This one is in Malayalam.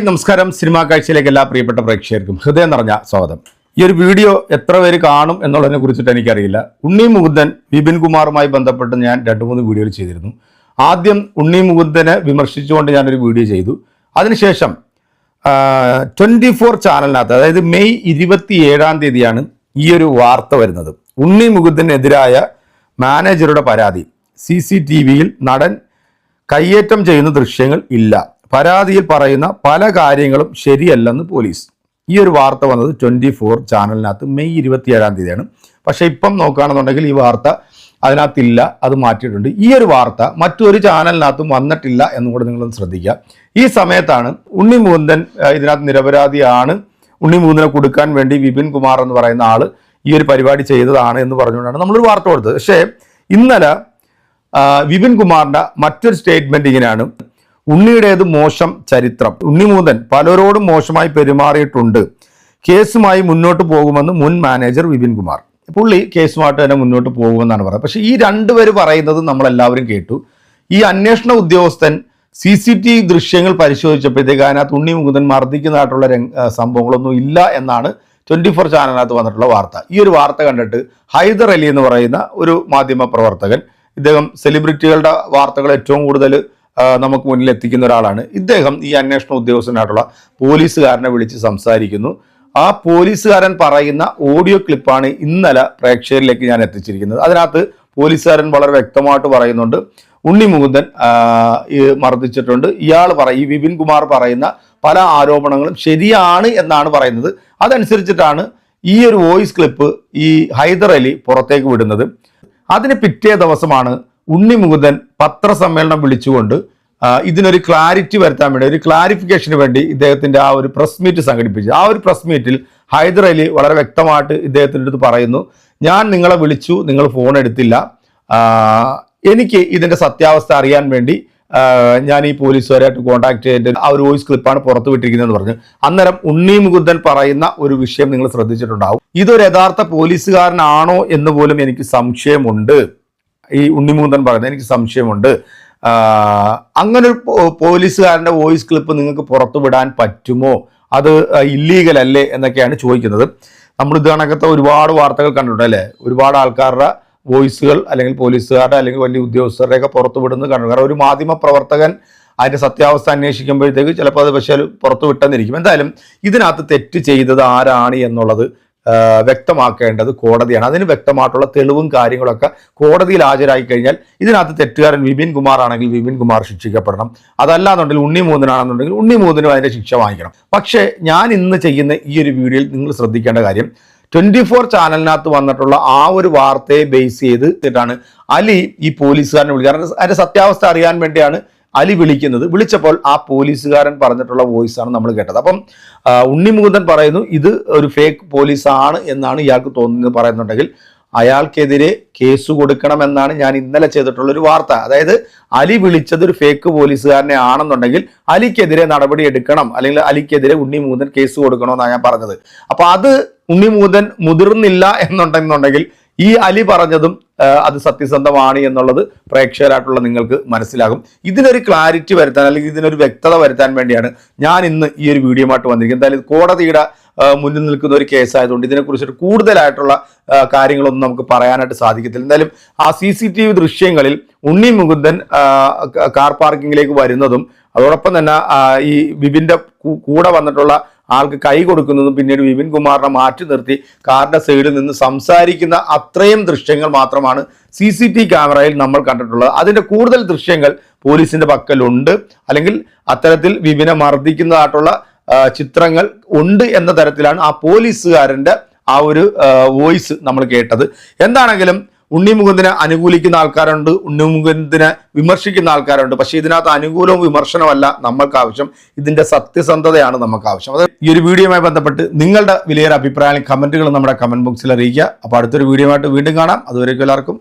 നമസ്കാരം. സിനിമാ കാഴ്ചയിലേക്ക് എല്ലാ പ്രിയപ്പെട്ട പ്രേക്ഷകർക്കും ഹൃദയം നിറഞ്ഞ സ്വാഗതം. ഈ ഒരു വീഡിയോ എത്ര പേര് കാണും എന്നുള്ളതിനെ കുറിച്ചിട്ട് എനിക്കറിയില്ല. ഉണ്ണി മുകുന്ദൻ വിപിൻ കുമാറുമായി ബന്ധപ്പെട്ട് ഞാൻ രണ്ട് മൂന്ന് വീഡിയോകൾ ചെയ്തിരുന്നു. ആദ്യം ഉണ്ണി മുകുന്ദനെ വിമർശിച്ചുകൊണ്ട് ഞാനൊരു വീഡിയോ ചെയ്തു. അതിനുശേഷം ട്വന്റി ഫോർ ചാനലിനകത്ത് അതായത് മെയ് ഇരുപത്തി ഏഴാം തീയതിയാണ് ഈ ഒരു വാർത്ത വരുന്നത്. ഉണ്ണി മുകുന്ദനെതിരായ മാനേജറുടെ പരാതി സി സി ടി വിയിൽ നടൻ കയ്യേറ്റം ചെയ്യുന്ന ദൃശ്യങ്ങൾ ഇല്ല. പരാതിയിൽ പറയുന്ന പല കാര്യങ്ങളും ശരിയല്ലെന്ന് പോലീസ്. ഈ ഒരു വാർത്ത വന്നത് ട്വന്റി ഫോർ ചാനലിനകത്ത് മെയ് ഇരുപത്തിയേഴാം തീയതിയാണ്. പക്ഷേ ഇപ്പം നോക്കുകയാണെന്നുണ്ടെങ്കിൽ ഈ വാർത്ത അതിനകത്തില്ല അത് മാറ്റിയിട്ടുണ്ട്. ഈ ഒരു വാർത്ത മറ്റൊരു ചാനലിനകത്തും വന്നിട്ടില്ല എന്നും കൂടെ നിങ്ങളൊന്ന് ശ്രദ്ധിക്കുക. ഈ സമയത്താണ് ഉണ്ണി മുകുന്ദൻ ആ, ഇതിനകത്ത് നിരപരാധിയാണ് ഉണ്ണി മുകുന്ദനെ കൊടുക്കാൻ വേണ്ടി വിപിൻ കുമാർ എന്ന് പറയുന്ന ആൾ ഈ ഒരു പരിപാടി ചെയ്തതാണ് എന്ന് പറഞ്ഞുകൊണ്ടാണ് നമ്മളൊരു വാർത്ത കൊടുത്തത്. പക്ഷേ ഇന്നലെ വിപിൻ കുമാറിന്റെ മറ്റൊരു സ്റ്റേറ്റ്മെന്റ് ഇങ്ങനെയാണ്. ഉണ്ണിയുടേത് മോശം ചരിത്രം. ഉണ്ണിമൂതൻ പലരോടും മോശമായി പെരുമാറിയിട്ടുണ്ട്. കേസുമായി മുന്നോട്ട് പോകുമെന്ന് മുൻ മാനേജർ വിപിൻ കുമാർ. പുള്ളി കേസുമായിട്ട് തന്നെ മുന്നോട്ട് പോകുമെന്നാണ് പറയുന്നത്. പക്ഷേ ഈ രണ്ടുപേര് പറയുന്നത് നമ്മളെല്ലാവരും കേട്ടു. ഈ അന്വേഷണ ഉദ്യോഗസ്ഥൻ സി സി ടി ദൃശ്യങ്ങൾ പരിശോധിച്ചപ്പോഴത്തേക്ക് അതിനകത്ത് ഉണ്ണി മുകുന്ദൻ മർദ്ദിക്കുന്നതായിട്ടുള്ള സംഭവങ്ങളൊന്നും ഇല്ല എന്നാണ് ട്വന്റി ഫോർ ചാനലിനകത്ത് വന്നിട്ടുള്ള വാർത്ത. ഈ ഒരു വാർത്ത കണ്ടിട്ട് ഹൈദർ അലി എന്ന് പറയുന്ന ഒരു മാധ്യമ പ്രവർത്തകൻ ഇദ്ദേഹം സെലിബ്രിറ്റികളുടെ വാർത്തകൾ ഏറ്റവും കൂടുതൽ നമുക്ക് മുന്നിൽ എത്തിക്കുന്ന ഒരാളാണ്. ഇദ്ദേഹം ഈ അന്വേഷണ ഉദ്യോഗസ്ഥനായിട്ടുള്ള പോലീസുകാരനെ വിളിച്ച് സംസാരിക്കുന്നു. ആ പോലീസുകാരൻ പറയുന്ന ഓഡിയോ ക്ലിപ്പാണ് ഇന്നലെ പ്രേക്ഷകരിലേക്ക് ഞാൻ എത്തിച്ചിരിക്കുന്നത്. അതിനകത്ത് പോലീസുകാരൻ വളരെ വ്യക്തമായിട്ട് പറയുന്നുണ്ട്. ഉണ്ണി മുകുന്ദൻ മർദ്ദിച്ചിട്ടുണ്ട്. ഇയാൾ പറയും ഈ വിപിൻ കുമാർ പറയുന്ന പല ആരോപണങ്ങളും ശരിയാണ് എന്നാണ് പറയുന്നത്. അതനുസരിച്ചിട്ടാണ് ഈ ഒരു വോയിസ് ക്ലിപ്പ് ഈ ഹൈദർ അലി പുറത്തേക്ക് വിടുന്നത്. അതിന് പിറ്റേ ദിവസമാണ് ഉണ്ണി മുകുന്ദൻ പത്രസമ്മേളനം വിളിച്ചുകൊണ്ട് ഇതിനൊരു ക്ലാരിറ്റി വരുത്താൻ വേണ്ടി ഒരു ക്ലാരിഫിക്കേഷന് വേണ്ടി ഇദ്ദേഹത്തിന്റെ ആ ഒരു പ്രസ് മീറ്റ് സംഘടിപ്പിച്ചു. ആ ഒരു പ്രസ് മീറ്റിൽ ഹൈദർ അലി വളരെ വ്യക്തമായിട്ട് ഇദ്ദേഹത്തിന്റെ അടുത്ത് പറയുന്നു ഞാൻ നിങ്ങളെ വിളിച്ചു നിങ്ങൾ ഫോൺ എടുത്തില്ല. എനിക്ക് ഇതിന്റെ സത്യാവസ്ഥ അറിയാൻ വേണ്ടി ഞാൻ ഈ പോലീസുകാരായിട്ട് കോൺടാക്ട് ചെയ്തിട്ട് ആ ഒരു വോയിസ് ക്ലിപ്പാണ് പുറത്തു വിട്ടിരിക്കുന്നതെന്ന് പറഞ്ഞു. അന്നേരം ഉണ്ണി മുകുന്ദൻ പറയുന്ന ഒരു വിഷയം നിങ്ങൾ ശ്രദ്ധിച്ചിട്ടുണ്ടാവും. ഇതൊരു യഥാർത്ഥ പോലീസുകാരനാണോ എന്ന് പോലും എനിക്ക് സംശയമുണ്ട്. ഈ ഉണ്ണി മുകുന്ദൻ പറയുന്നത് എനിക്ക് സംശയമുണ്ട്. അങ്ങനെ ഒരു പോ- പോലീസുകാരന്റെ വോയിസ് ക്ലിപ്പ് നിങ്ങൾക്ക് പുറത്തുവിടാൻ പറ്റുമോ? അത് ഇല്ലീഗൽ അല്ലേ എന്നൊക്കെയാണ് ചോദിക്കുന്നത്. നമ്മൾ ഇത് കണക്കത്തെ ഒരുപാട് വാർത്തകൾ കണ്ടിട്ടുണ്ട് അല്ലേ? ഒരുപാട് ആൾക്കാരുടെ വോയിസുകൾ അല്ലെങ്കിൽ പോലീസുകാരുടെ അല്ലെങ്കിൽ വലിയ ഉദ്യോഗസ്ഥരുടെയൊക്കെ പുറത്തു വിടുന്നത് കണ്ടു കാരണം ഒരു മാധ്യമ പ്രവർത്തകൻ അതിന്റെ സത്യാവസ്ഥ അന്വേഷിക്കുമ്പോഴത്തേക്ക് ചിലപ്പോൾ അത് പക്ഷേ പുറത്തു വിട്ടെന്നിരിക്കും. എന്തായാലും ഇതിനകത്ത് തെറ്റ് ചെയ്തത് ആരാണ് എന്നുള്ളത് വ്യക്തമാക്കേണ്ടത് കോടതിയാണ്. അതിന് വ്യക്തമായിട്ടുള്ള തെളിവും കാര്യങ്ങളൊക്കെ കോടതിയിൽ ഹാജരായി കഴിഞ്ഞാൽ ഇതിനകത്ത് തെറ്റുകാരൻ വിപിൻ കുമാർ ആണെങ്കിൽ വിപിൻ കുമാർ ശിക്ഷിക്കപ്പെടണം. അതല്ലാന്നുണ്ടെങ്കിൽ ഉണ്ണി മൂന്നിനാണെന്നുണ്ടെങ്കിൽ ഉണ്ണി മൂന്നിനും അതിന്റെ ശിക്ഷ വാങ്ങിക്കണം. പക്ഷേ ഞാൻ ഇന്ന് ചെയ്യുന്ന ഈ ഒരു വീഡിയോയിൽ നിങ്ങൾ ശ്രദ്ധിക്കേണ്ട കാര്യം ട്വന്റി ഫോർ ചാനലിനകത്ത് വന്നിട്ടുള്ള ആ ഒരു വാർത്തയെ ബേസ് ചെയ്തിട്ടാണ് അലി ഈ പോലീസുകാരനെ വിളിച്ചത്. അതിന്റെ സത്യാവസ്ഥ അറിയാൻ വേണ്ടിയാണ് അലി വിളിക്കുന്നത്. വിളിച്ചപ്പോൾ ആ പോലീസുകാരൻ പറഞ്ഞിട്ടുള്ള വോയിസ് ആണ് നമ്മൾ കേട്ടത്. അപ്പം ഉണ്ണിമുകുന്ദൻ ഉണ്ണി മുകുന്ദൻ പറയുന്നു ഇത് ഒരു ഫേക്ക് പോലീസാണ് എന്നാണ് ഇയാൾക്ക് തോന്നുന്നത് പറയുന്നുണ്ടെങ്കിൽ അയാൾക്കെതിരെ കേസ് കൊടുക്കണമെന്നാണ് ഞാൻ ഇന്നലെ ചെയ്തിട്ടുള്ള ഒരു വാർത്ത. അതായത് അലി വിളിച്ചത് ഒരു ഫേക്ക് പോലീസുകാരനെ ആണെന്നുണ്ടെങ്കിൽ അലിക്കെതിരെ നടപടി എടുക്കണം. അല്ലെങ്കിൽ അലിക്കെതിരെ ഉണ്ണി മുകുന്ദൻ കേസ് കൊടുക്കണമെന്നാണ് ഞാൻ പറഞ്ഞത്. അപ്പൊ അത് ഉണ്ണി മുകുന്ദൻ മുതിർന്നില്ല എന്നുണ്ടെന്നുണ്ടെങ്കിൽ ഈ അലി പറഞ്ഞതും അത് സത്യസന്ധമാണ് എന്നുള്ളത് പ്രേക്ഷകരായിട്ടുള്ള നിങ്ങൾക്ക് മനസ്സിലാകും. ഇതിനൊരു ക്ലാരിറ്റി വരുത്താൻ അല്ലെങ്കിൽ ഇതിനൊരു വ്യക്തത വരുത്താൻ വേണ്ടിയാണ് ഞാൻ ഇന്ന് ഈ ഒരു വീഡിയോമായിട്ട് വന്നിരിക്കുന്നത്. എന്തായാലും കോടതിയുടെ മുന്നിൽ നിൽക്കുന്ന ഒരു കേസായതുകൊണ്ട് ഇതിനെക്കുറിച്ചിട്ട് കൂടുതലായിട്ടുള്ള കാര്യങ്ങളൊന്നും നമുക്ക് പറയാനായിട്ട് സാധിക്കത്തില്ല. എന്തായാലും ആ സി സി ടി വി ദൃശ്യങ്ങളിൽ ഉണ്ണി മുകുന്ദൻ കാർ പാർക്കിങ്ങിലേക്ക് വരുന്നതും അതോടൊപ്പം തന്നെ ഈ വിപിന്റെ കൂ- കൂടെ വന്നിട്ടുള്ള ആൾക്ക് കൈ കൊടുക്കുന്നതും പിന്നീട് വിപിൻ കുമാറിനെ മാറ്റി നിർത്തി കാറിന്റെ സൈഡിൽ നിന്ന് സംസാരിക്കുന്ന അത്രയും ദൃശ്യങ്ങൾ മാത്രമാണ് സി സി ടി ക്യാമറയിൽ നമ്മൾ കണ്ടിട്ടുള്ളത്. അതിന്റെ കൂടുതൽ ദൃശ്യങ്ങൾ പോലീസിന്റെ പക്കലുണ്ട്. അല്ലെങ്കിൽ അത്തരത്തിൽ വിപിനെ മർദ്ദിക്കുന്നതായിട്ടുള്ള ചിത്രങ്ങൾ ഉണ്ട് എന്ന തരത്തിലാണ് ആ പോലീസുകാരന്റെ ആ ഒരു വോയിസ് നമ്മൾ കേട്ടത്. എന്താണെങ്കിലും ഉണ്ണി മുകുന്ദിനെ അനുകൂലിക്കുന്ന ആൾക്കാരുണ്ട് ഉണ്ണി മുകുന്ദിനെ വിമർശിക്കുന്ന ആൾക്കാരുണ്ട്. പക്ഷേ ഇതിനകത്ത് അനുകൂലവും വിമർശനമല്ല നമ്മൾക്ക് ആവശ്യം. ഇതിന്റെ സത്യസന്ധതയാണ് നമുക്ക് ആവശ്യം. അത് ഈ ഒരു വീഡിയോയുമായി ബന്ധപ്പെട്ട് നിങ്ങളുടെ വിലയേറെ അഭിപ്രായങ്ങളും കമന്റുകളും നമ്മുടെ കമന്റ് ബോക്സിൽ അറിയിക്കുക. അപ്പോൾ അടുത്തൊരു വീഡിയോ ആയിട്ട് വീണ്ടും കാണാം. അതുവരേക്കും എല്ലാവർക്കും